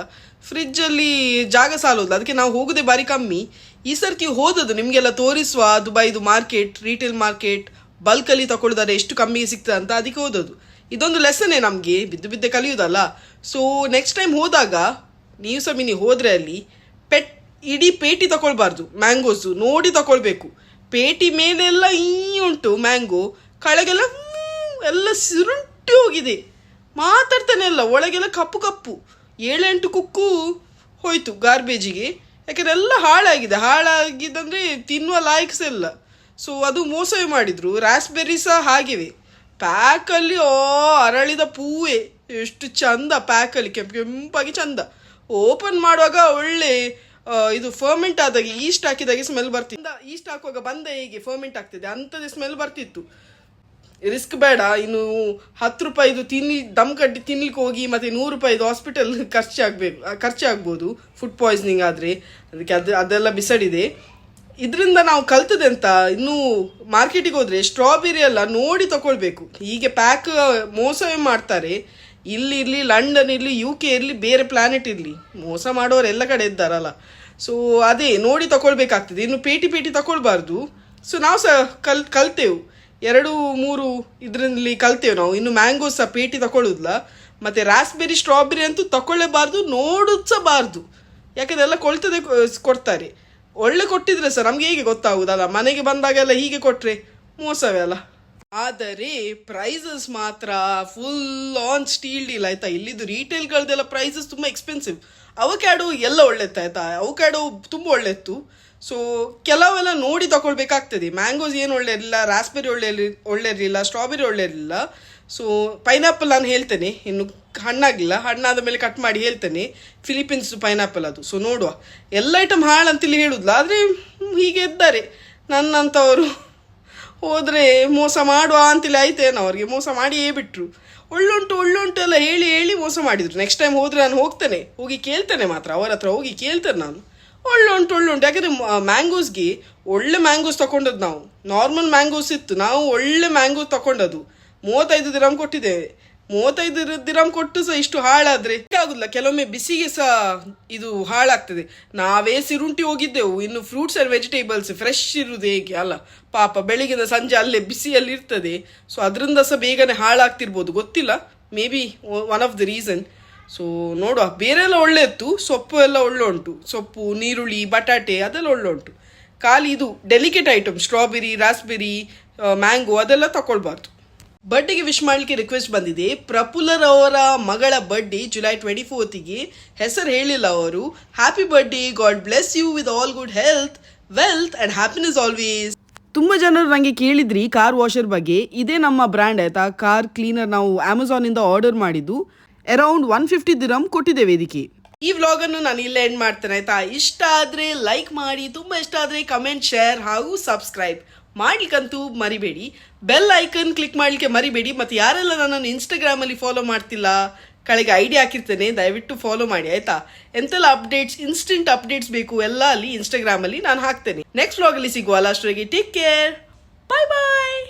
ಫ್ರಿಜ್ಜಲ್ಲಿ ಜಾಗ ಸಾಲೋದು ಅದಕ್ಕೆ ನಾವು ಹೋಗೋದೇ ಬಾರಿ ಕಮ್ಮಿ. ಈ ಸರ್ತಿ ಹೋದದ್ದು ನಿಮಗೆಲ್ಲ ತೋರಿಸುವ ದುಬೈದು ಮಾರ್ಕೆಟ್ ರೀಟೇಲ್ ಮಾರ್ಕೆಟ್ ಬಲ್ಕಲ್ಲಿ ತಗೊಳ್ಳಿದರೆ ಎಷ್ಟು ಕಮ್ಮಿಗೆ ಸಿಗ್ತದೆ ಅಂತ ಅದಕ್ಕೆ ಹೋದದ್ದು. ಇದೊಂದು ಲೆಸನ್ನೇ ನಮಗೆ. ಬಿದ್ದು ಬಿದ್ದೆ ಕಲಿಯೋದಲ್ಲ. ಸೊ ನೆಕ್ಸ್ಟ್ ಟೈಮ್ ಹೋದಾಗ, ನೀವು ಸಹ ಮಿನಿ ಹೋದ್ರೆ ಅಲ್ಲಿ ಪೆಟ್, ಇಡೀ ಪೇಟಿ ತಗೊಳ್ಬಾರ್ದು ಮ್ಯಾಂಗೋಸು ನೋಡಿ ತಗೊಳ್ಬೇಕು ಪೇಟಿ ಮೇಲೆಲ್ಲ ಈ ಉಂಟು ಮ್ಯಾಂಗೋ ಕಳೆಗೆಲ್ಲ ಎಲ್ಲ ಸುರುಂಟಿ ಹೋಗಿದೆ. ಮಾತಾಡ್ತಾನೆ ಇಲ್ಲ ಒಳಗೆಲ್ಲ ಕಪ್ಪು ಕಪ್ಪು. ಏಳೆಂಟು ಕುಕ್ಕು ಹೋಯ್ತು ಗಾರ್ಬೇಜಿಗೆ ಯಾಕಂದ್ರೆ ಎಲ್ಲ ಹಾಳಾಗಿದೆ. ಹಾಳಾಗಿದ್ದಂದ್ರೆ ತಿನ್ನುವ ಲಾಯಕ್ಸ್ ಇಲ್ಲ. ಸೊ ಅದು ಮೋಸವೇ ಮಾಡಿದ್ರು. ರಾಸ್ಬೆರಿ ಸಹ ಹಾಗೆವೆ. ಪ್ಯಾಕಲ್ಲಿ ಓ, ಅರಳಿದ ಪೂವೆ. ಎಷ್ಟು ಚಂದ ಪ್ಯಾಕಲ್ಲಿ ಕೆಂಪು ಕೆಂಪಾಗಿ ಚಂದ. ಓಪನ್ ಮಾಡುವಾಗ ಒಳ್ಳೆ ಇದು ಫರ್ಮೆಂಟ್ ಆದಾಗ ಈಸ್ಟ್ ಹಾಕಿದಾಗೆ ಸ್ಮೆಲ್ ಬರ್ತಿತ್ತು. ಈಸ್ಟ್ ಹಾಕುವಾಗ ಬಂದ ಹೇಗೆ? ಫರ್ಮೆಂಟ್ ಆಗ್ತಿದೆ. ಅಂಥದ್ದೇ ಸ್ಮೆಲ್ ಬರ್ತಿತ್ತು. ರಿಸ್ಕ್ ಬೇಡ. ಇನ್ನು ಹತ್ತು ರೂಪಾಯಿದು ತಿನ್ನಿ, ದಮ್ ಕಟ್ಟಿ ತಿನ್ಲಿಕ್ಕೆ ಹೋಗಿ ಮತ್ತೆ ನೂರು ರೂಪಾಯಿದು ಹಾಸ್ಪಿಟಲ್ [LAUGHS] ಖರ್ಚಾಗಬೇಕು ಖರ್ಚಾಗ್ಬೋದು ಫುಡ್ ಪಾಯ್ಸನಿಂಗ್ ಆದರೆ. ಅದಕ್ಕೆ ಅದು, ಅದೆಲ್ಲ ಬಿಸಾಡಿದೆ. ಇದರಿಂದ ನಾವು ಕಲ್ತದೆ ಅಂತ ಇನ್ನು ಮಾರ್ಕೆಟಿಗೆ ಹೋದರೆ ಸ್ಟ್ರಾಬೆರಿ ಎಲ್ಲ ನೋಡಿ ತಗೊಳ್ಬೇಕು ಹೀಗೆ ಪ್ಯಾಕ್ ಮೋಸವೇ ಮಾಡ್ತಾರೆ. ಇಲ್ಲಿ ಇರಲಿ ಲಂಡನ್ ಇರಲಿ ಯು ಕೆ ಇರಲಿ, ಬೇರೆ ಪ್ಲಾನೆಟ್ ಇರಲಿ. ಮೋಸ ಮಾಡೋರು ಎಲ್ಲ ಕಡೆ ಇದ್ದಾರಲ್ಲ. ಸೊ ಅದೇ, ನೋಡಿ ತಗೊಳ್ಬೇಕಾಗ್ತದೆ ಇನ್ನು ಪೇಟಿ ಪೇಟಿ ತಗೊಳ್ಬಾರ್ದು ಸೊ ನಾವು ಸಹ ಕಲ್, ಕಲ್ತೆವು. ಎರಡು, ಮೂರು ಇದರಲ್ಲಿ ಕಲ್ತೇವೆ ನಾವು. ಇನ್ನು ಮ್ಯಾಂಗೋ ಸಹ ಪೇಟಿ ತಗೊಳ್ಳೋದಿಲ್ಲ ಮತ್ತು ರಾಸ್ಬೆರಿ ಸ್ಟ್ರಾಬೆರಿ ಅಂತೂ ತಗೊಳ್ಳೇಬಾರ್ದು ನೋಡುದು ಸಹ ಯಾಕಂದ್ರೆ ಎಲ್ಲ ಕೊಳ್ತದೆ ಕೊಡ್ತಾರೆ. ಒಳ್ಳೆ ಕೊಟ್ಟಿದ್ರೆ ಸರ್ ನಮಗೆ ಹೇಗೆ ಗೊತ್ತಾಗುದಲ್ಲ ಮನೆಗೆ ಬಂದಾಗೆಲ್ಲ ಹೀಗೆ ಕೊಟ್ಟರೆ ಮೋಸವೇ ಅಲ್ಲ? ಆದರೆ ಪ್ರೈಸಸ್ ಮಾತ್ರ ಫುಲ್ ಆನ್ ಸ್ಟೀಲ್ ಡೀಲ್ ಆಯ್ತಾ? ಇಲ್ಲಿದ್ದು ರೀಟೇಲ್ಗಳದೆಲ್ಲ ಪ್ರೈಸಸ್ ತುಂಬ ಎಕ್ಸ್ಪೆನ್ಸಿವ್ ಅವಕ್ಯಾಡೋ ಎಲ್ಲ ಒಳ್ಳೆತ್ತಾಯ್ತಾ ಅವಕ್ಯಾಡೋ ತುಂಬ ಒಳ್ಳೆತ್ತು ಸೊ ಕೆಲವೆಲ್ಲ ನೋಡಿ ತಗೊಳ್ಬೇಕಾಗ್ತದೆ. ಮ್ಯಾಂಗೋಸ್ ಏನು ಒಳ್ಳೆ ಇರಲಿಲ್ಲ ರಾಸ್ಬೆರಿ ಒಳ್ಳೆ ಒಳ್ಳೆ ಇರಲಿಲ್ಲ ಸ್ಟ್ರಾಬೆರಿ ಒಳ್ಳೆ ಇರಲಿಲ್ಲ ಸೊ ಪೈನಾಪಲ್ ನಾನು ಹೇಳ್ತೇನೆ. ಇನ್ನು ಹಣ್ಣಾಗಿಲ್ಲ. ಹಣ್ಣಾದ ಮೇಲೆ ಕಟ್ ಮಾಡಿ ಹೇಳ್ತೇನೆ. ಫಿಲಿಪೀನ್ಸ್ ಪೈನಾಪಲ್ ಅದು. ಸೊ ನೋಡುವ. ಎಲ್ಲ ಐಟಮ್ ಹಾಳಂತಿಲ್ಲಿ ಹೇಳುದಿಲ್ಲ. ಆದರೆ ಹೀಗೆ ಇದ್ದಾರೆ. ನನ್ನಂಥವರು ಹೋದರೆ ಮೋಸ ಮಾಡುವ ಅಂತೇಳಿ ಆಯ್ತೇನೋ ಅವ್ರಿಗೆ ಮೋಸ ಮಾಡಿಯೇ ಬಿಟ್ರು. ಒಳ್ಳುಂಟು ಒಳ್ಳುಂಟು ಎಲ್ಲ ಹೇಳಿ ಹೇಳಿ ಮೋಸ ಮಾಡಿದ್ರು. ನೆಕ್ಸ್ಟ್ ಟೈಮ್ ಹೋದರೆ ನಾನು ಹೋಗ್ತೇನೆ. ಹೋಗಿ ಕೇಳ್ತೇನೆ ಮಾತ್ರ. ಅವರ ಹತ್ರ ಹೋಗಿ ಕೇಳ್ತೇನೆ ನಾನು. ಒಳ್ಳುಂಟು ಒಳ್ಳುಂಟು ಯಾಕಂದರೆ ಮ್ಯಾಂಗೋಸ್ಗೆ ಒಳ್ಳೆ ಮ್ಯಾಂಗೋಸ್ ತಗೊಂಡದ್ದು ನಾವು. ನಾರ್ಮಲ್ ಮ್ಯಾಂಗೋಸ್ ಇತ್ತು. ನಾವು ಒಳ್ಳೆ ಮ್ಯಾಂಗೋಸ್ ತಗೊಂಡದ್ದು ಮೂವತ್ತೈದು ದಿರಮ್ ಕೊಟ್ಟಿದ್ದೇವೆ ಮೂವತ್ತೈದು ದಿನ ಕೊಟ್ಟು ಸಹ ಇಷ್ಟು ಹಾಳಾದ್ರೆ ಆಗುದಿಲ್ಲ. ಕೆಲವೊಮ್ಮೆ ಬಿಸಿಗೆ ಸಹ ಇದು ಹಾಳಾಗ್ತದೆ. ನಾವೇ ಸಿರುಂಟಿ ಹೋಗಿದ್ದೆವು. ಇನ್ನು ಫ್ರೂಟ್ಸ್ ಅಂಡ್ ವೆಜಿಟೇಬಲ್ಸ್ ಫ್ರೆಶ್ ಇರುವುದು ಹೇಗೆ? ಅಲ್ಲ, ಪಾಪ ಬೆಳಗಿನ ಸಂಜೆ ಅಲ್ಲೇ ಬಿಸಿಯಲ್ಲಿ ಇರ್ತದೆ ಸೊ ಅದರಿಂದ ಸಹ ಬೇಗನೆ ಹಾಳಾಗ್ತಿರ್ಬೋದು. ಗೊತ್ತಿಲ್ಲ. May be one of the reason so ನೋಡುವ. ಬೇರೆ ಎಲ್ಲ ಒಳ್ಳೆ ಇತ್ತು ಸೊಪ್ಪು ಎಲ್ಲ ಒಳ್ಳೆ ಉಂಟು ಸೊಪ್ಪು, ನೀರುಳ್ಳಿ, ಬಟಾಟೆ, ಅದೆಲ್ಲ ಒಳ್ಳೆ ಉಂಟು ಖಾಲಿ ಇದು delicate item strawberry raspberry mango ಅದೆಲ್ಲ ತಗೊಳ್ಬಾರ್ದು ಬರ್ಡೇಗೆ ವಿಶ್ ಮಾಡಲಿಕ್ಕೆ ರಿಕ್ವೆಸ್ಟ್ ಬಂದಿದೆ. ಪ್ರಫುಲ್ಲರ್ ಅವರ ಮಗಳ ಬರ್ಡೇ ಜುಲೈ ಟ್ವೆಂಟಿ ಫೋರ್ತಿಗೆ ಹೆಸರು ಹೇಳಿಲ್ಲ ಅವರು. Happy birthday God bless you with all good health wealth and happiness always ತುಂಬ ಜನರು ನನಗೆ ಕೇಳಿದ್ರಿ ಕಾರ್ ವಾಷರ್ ಬಗ್ಗೆ. ಇದೇ ನಮ್ಮ ಬ್ರ್ಯಾಂಡ್ ಆಯ್ತಾ? ಕಾರ್ ಕ್ಲೀನರ್ ನಾವು ಅಮೆಝಾನಿಂದ ಆರ್ಡರ್ ಮಾಡಿದ್ದು. ಅರೌಂಡ್ ಒನ್ ಫಿಫ್ಟಿ ದಿರಂ ಕೊಟ್ಟಿದ್ದೇವೆ ಇದಕ್ಕೆ ಈ ವ್ಲಾಗ್ ಅನ್ನು ನಾನು ಇಲ್ಲೇ ಎಂಡ್ ಮಾಡ್ತೇನೆ ಆಯ್ತಾ? ಇಷ್ಟ ಆದ್ರೆ ಲೈಕ್ ಮಾಡಿ ತುಂಬಾ ಇಷ್ಟ ಆದ್ರೆ ಕಮೆಂಟ್ ಶೇರ್ ಹಾಗೂ ಸಬ್ಸ್ಕ್ರೈಬ್ ಮಾಡ್ಲಿಕ್ಕಂತೂ ಮರಿಬೇಡಿ. ಬೆಲ್ ಐಕನ್ ಕ್ಲಿಕ್ ಮಾಡ್ಲಿಕ್ಕೆ ಮರಿಬೇಡಿ. ಮತ್ತೆ ಯಾರೆಲ್ಲ ನನ್ನನ್ನು ಇನ್ಸ್ಟಾಗ್ರಾಮಲ್ಲಿ ಫಾಲೋ ಮಾಡ್ತಿಲ್ಲ ಕಳೆಗೆ ಐಡಿ ಹಾಕಿರ್ತೇನೆ ದಯವಿಟ್ಟು ಫಾಲೋ ಮಾಡಿ ಆಯ್ತಾ? ಎಂತೆಲ್ಲ ಅಪ್ಡೇಟ್ಸ್ ಇನ್ಸ್ಟೆಂಟ್ ಅಪ್ಡೇಟ್ಸ್ ಬೇಕು ಎಲ್ಲ ಅಲ್ಲಿ ಇನ್ಸ್ಟಾಗ್ರಾಮ್ ಅಲ್ಲಿ ನಾನು ಹಾಕ್ತೇನೆ. ನೆಕ್ಸ್ಟ್ ವ್ಲಾಗ್ ವ್ಲಾಗಲ್ಲಿ ಸಿಗುವ ಅಷ್ಟೊರೆಗೆ ಟೇಕ್ ಕೇರ್ ಬಾಯ್ ಬಾಯ್